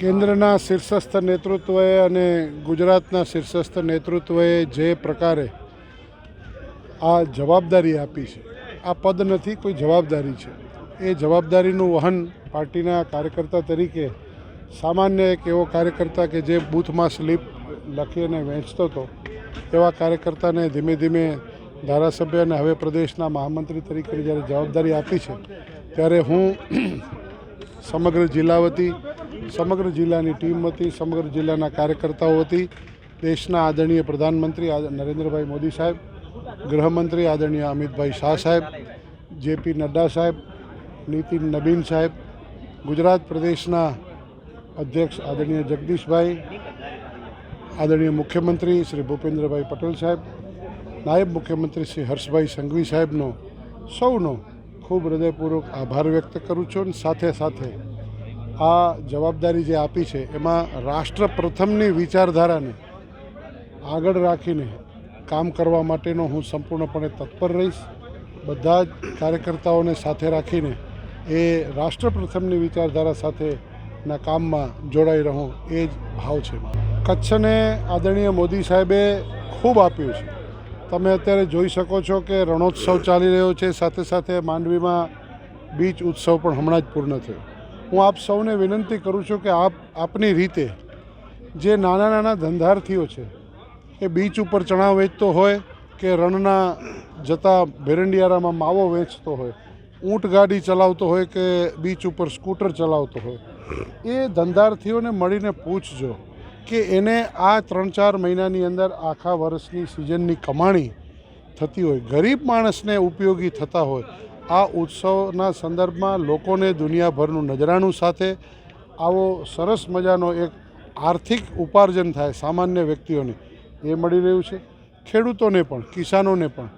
કેન્દ્રના શીર્ષસ્થ નેતૃત્વએ અને ગુજરાતના શીર્ષસ્થ નેતૃત્વએ જે પ્રકારે આ જવાબદારી આપી છે, આ પદ નથી, કોઈ જવાબદારી છે. એ જવાબદારીનું વહન પાર્ટીના કાર્યકર્તા તરીકે સામાન્ય એક એવો કાર્યકર્તા કે જે બૂથમાં સ્લીપ લખીને વેચતો હતો, એવા કાર્યકર્તાને ધીમે ધીમે ધારાસભ્ય અને હવે પ્રદેશના મહામંત્રી તરીકે જ્યારે જવાબદારી આપી છે, ત્યારે હું સમગ્ર જિલ્લા વતી સમગ્ર જિલ્લાની ટીમ હતી, સમગ્ર જિલ્લાના કાર્યકર્તાઓ હતી. દેશના આદરણીય પ્રધાનમંત્રી નરેન્દ્રભાઈ મોદી સાહેબ, ગૃહમંત્રી આદરણીય અમિતભાઈ શાહ સાહેબ, જેપી નડ્ડા સાહેબ, નીતિન નબીન સાહેબ, ગુજરાત પ્રદેશના અધ્યક્ષ આદરણીય જગદીશભાઈ, આદરણીય મુખ્યમંત્રી શ્રી ભૂપેન્દ્રભાઈ પટેલ સાહેબ, નાયબ મુખ્યમંત્રી શ્રી હર્ષભાઈ સંઘવી સાહેબનો સૌનો ખૂબ હૃદયપૂર્વક આભાર વ્યક્ત કરું છું અને સાથે સાથે આ જવાબદારી જે આપી છે, એમાં રાષ્ટ્ર પ્રથમની વિચારધારાને આગળ રાખીને કામ કરવા માટેનો હું સંપૂર્ણપણે તત્પર રહીશ. બધા જ કાર્યકર્તાઓને સાથે રાખીને એ રાષ્ટ્ર પ્રથમની વિચારધારા સાથેના કામમાં જોડાઈ રહું, એ જ ભાવ છે કચ્છને આદરણીય મોદી સાહેબે ખૂબ આપ્યું છે. તમે અત્યારે જોઈ શકો છો કે રણોત્સવ ચાલી રહ્યો છે, સાથે સાથે માંડવીમાં બીચ ઉત્સવ પણ હમણાં જ પૂર્ણ થયો. હું આપ સૌને વિનંતી કરું છું કે આપ આપની રીતે જે નાના નાના ધંધાર્થીઓ છે, એ બીચ ઉપર ચણા વેચતો હોય કે રણના જતા ભેરંડિયારામાં માવો વેચતો હોય, ઊંટ ગાડી ચલાવતો હોય કે બીચ ઉપર સ્કૂટર ચલાવતો હોય, એ ધંધાર્થીઓને મળીને પૂછજો કે એને આ ત્રણ ચાર મહિનાની અંદર આખા વર્ષની સિઝનની કમાણી થતી હોય. ગરીબ માણસને ઉપયોગી થતા હોય. આ ઉત્સવના સંદર્ભમાં લોકોને દુનિયાભરનું નજરાણું સાથે આવો સરસ મજાનો એક આર્થિક ઉપાર્જન થાય સામાન્ય વ્યક્તિઓને. એ મળી રહ્યું છે. ખેડૂતોને પણ, કિસાનોને પણ.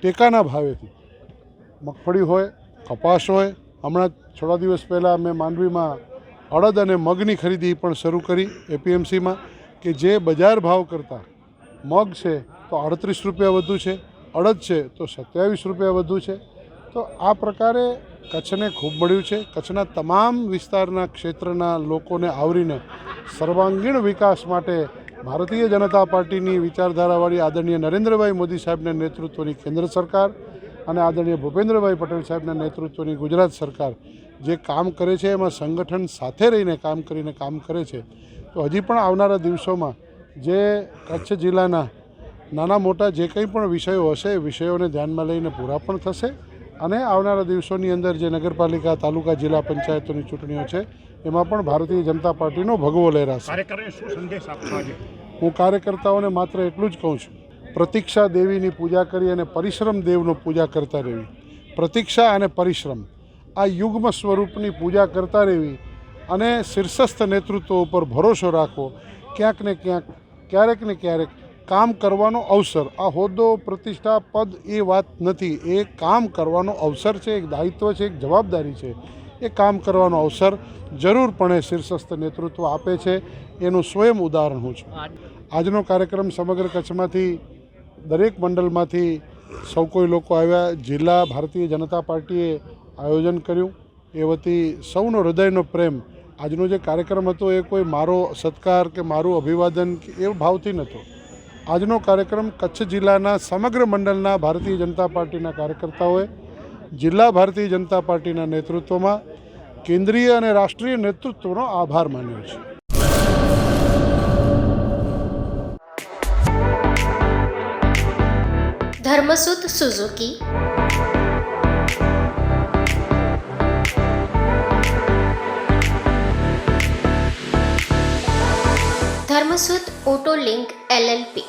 ટેકાના ભાવેથી. મગફળી હોય, કપાસ હોય. હમણાં થોડા દિવસ પહેલાં મેં માંડવીમાં અડદ અને મગની ખરીદી પણ શરૂ કરી એપીએમસીમાં કે જે બજાર ભાવ કરતાં મગ છે તો અડત્રીસ રૂપિયા વધુ છે, અડદ છે તો સત્યાવીસ રૂપિયા વધુ છે. તો આ પ્રકારે કચ્છને ખૂબ મળ્યું છે. કચ્છના તમામ વિસ્તારના ક્ષેત્રના લોકોને આવરીને સર્વાંગીણ વિકાસ માટે ભારતીય જનતા પાર્ટીની વિચારધારાવાળી આદરણીય નરેન્દ્રભાઈ મોદી સાહેબના નેતૃત્વની કેન્દ્ર સરકાર અને આદરણીય ભૂપેન્દ્રભાઈ પટેલ સાહેબના નેતૃત્વની ગુજરાત સરકાર જે કામ કરે છે, એમાં સંગઠન સાથે રહીને કામ કરીને કામ કરે છે. તો હજી પણ આવનારા દિવસોમાં જે કચ્છ જિલ્લાના નાના મોટા જે કંઈ પણ વિષયો હશે, એ વિષયોને ધ્યાનમાં લઈને પૂરા પણ થશે. અને આવનારા દિવસોની અંદર જે નગરપાલિકા તાલુકા જિલ્લા પંચાયતોની ચૂંટણીઓ છે એમાં પણ ભારતીય જનતા પાર્ટીનો ભગવો લહેરાશે. હું કાર્યકર્તાઓને માત્ર એટલું જ કહું છું. પ્રતીક્ષા દેવીની પૂજા કરી અને પરિશ્રમ દેવનો પૂજા કરતા રહેવી. પ્રતીક્ષા અને પરિશ્રમ. આ યુગ્મ સ્વરૂપની પૂજા કરતા રહેવી અને શીર્ષસ્થ નેતૃત્વ ઉપર ભરોસો રાખવો. ક્યાંક ને ક્યાંક ક્યારેક ને ક્યારેક કામ કરવાનો અવસર. આ હોદ્દો પ્રતિષ્ઠા પદ એ વાત નથી. એ કામ કરવાનો અવસર છે, એક દાયિત્વ છે, એક જવાબદારી છે. એ કામ કરવાનો અવસર જરૂરપણે શીર્ષસ્થ નેતૃત્વ આપે છે. એનું સ્વયં ઉદાહરણ હું છું. આજનો કાર્યક્રમ સમગ્ર કચ્છમાંથી, દરેક મંડળમાંથી સૌ કોઈ લોકો આવ્યા. જિલ્લા ભારતીય જનતા પાર્ટીએ આયોજન કર્યું. એ વતી સૌનો હૃદયનો પ્રેમ. આજનો જે કાર્યક્રમ હતો એ કોઈ મારો સત્કાર કે મારું અભિવાદન કે એ ભાવથી નહોતો. આજનો કાર્યક્રમ કચ્છ જિલ્લાના સમગ્ર મંડળના ભારતીય જનતા પાર્ટીના કાર્યકર્તાઓએ, જિલ્લા ભારતીય જનતા પાર્ટીના નેતૃત્વમાં કેન્દ્રીય અને રાષ્ટ્રીય નેતૃત્વનો આભાર માન્યો છે. Dharmasut Suzuki. Dharmasut auto link LLP.